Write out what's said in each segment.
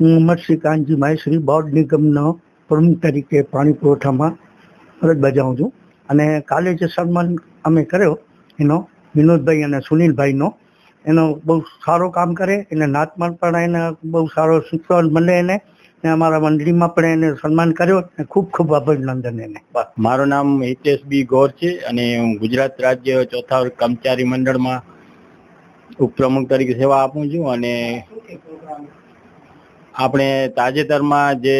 હું અમરસિંહ કાનજી માહેશ્વરી બોર્ડ નિગમનો પ્રમુખ તરીકે પાણી પુરવઠામાં ફરજ બજાવું છું. અને કાલે જે સન્માન અમે કર્યો, એનો વિનોદભાઈ અને સુનિલભાઈનો, એનો બહુ સારો કામ કરે, એને નાતમાં પણ એને બહુ સારો શીખવા મળે એને, ને અમારા મંડળીમાં પણ એને સન્માન કર્યો અને ખૂબ ખૂબ અભિનંદન એને. મારું નામ હિતેશ બી ગોર છે, અને હું ગુજરાત રાજ્ય ચોથા કર્મચારી મંડળમાં ઉપપ્રમુખ તરીકે સેવા આપું છું, અને આપણે તાજેતરમાં જે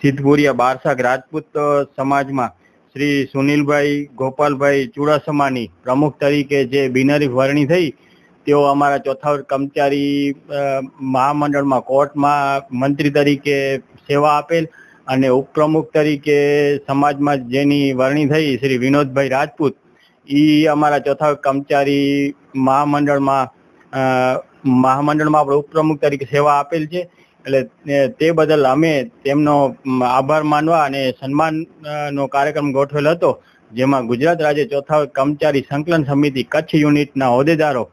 સિદ્ધપુરિયા બારસાક રાજપૂત સમાજમાં શ્રી સુનિલભાઈ ગોપાલભાઈ ચુડાસમાની પ્રમુખ તરીકે જે બિનહરીફ વરણી થઈ, તેઓ અમારા ચોથા કર્મચારી મહામંડળમાં કોર્ટમાં મંત્રી તરીકે સેવા આપેલ અને ઉપપ્રમુખ તરીકે સમાજમાં જેની વરણી થઈ શ્રી વિનોદભાઈ રાજપૂત એ અમારા ચોથા કર્મચારી મહામંડળમાં મહામંડળમાં આપણે ઉપપ્રમુખ તરીકે સેવા આપેલ છે. એટલે તે- બદલ અમે તેમનો આભાર માનવા અને સન્માન નો કાર્યક્રમ ગોઠવેલ હતો, જેમાં ગુજરાત રાજ્ય ચોથા કર્મચારી સંકલન સમિતિ કચ્છ યુનિટના હોદ્દેદારો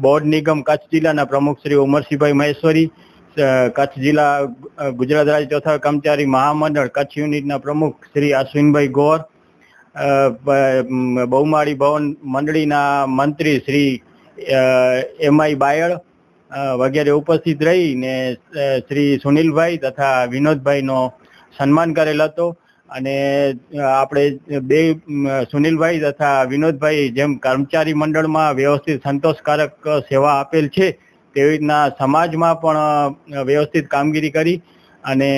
બોર્ડ નિગમ કચ્છ જિલ્લાના પ્રમુખ શ્રી ઉમરસિંહભાઈ મહેશ્વરી કચ્છ જિલ્લા ગુજરાત રાજ્ય ચોથા કર્મચારી મહામંડળ કચ્છ યુનિટના પ્રમુખ શ્રી અશ્વિનભાઈ ગોર બહુમાળી ભવન મંડળીના મંત્રી શ્રી એમઆઈ બાયડ વગેરે ઉપસ્થિત રહીને શ્રી સુનિલભાઈ તથા વિનોદભાઈનો સન્માન કરેલ હતો. અને આપણે બે સુનિલભાઈ તથા વિનોદભાઈ જેમ કર્મચારી મંડળમાં વ્યવસ્થિત સંતોષકારક સેવા આપેલ છે, તેવી રીતના સમાજમાં પણ વ્યવસ્થિત કામગીરી કરી અને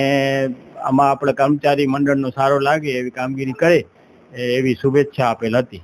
આમાં આપણે કર્મચારી મંડળનો સારો લાગે એવી કામગીરી કરે એવી શુભેચ્છા આપેલ હતી.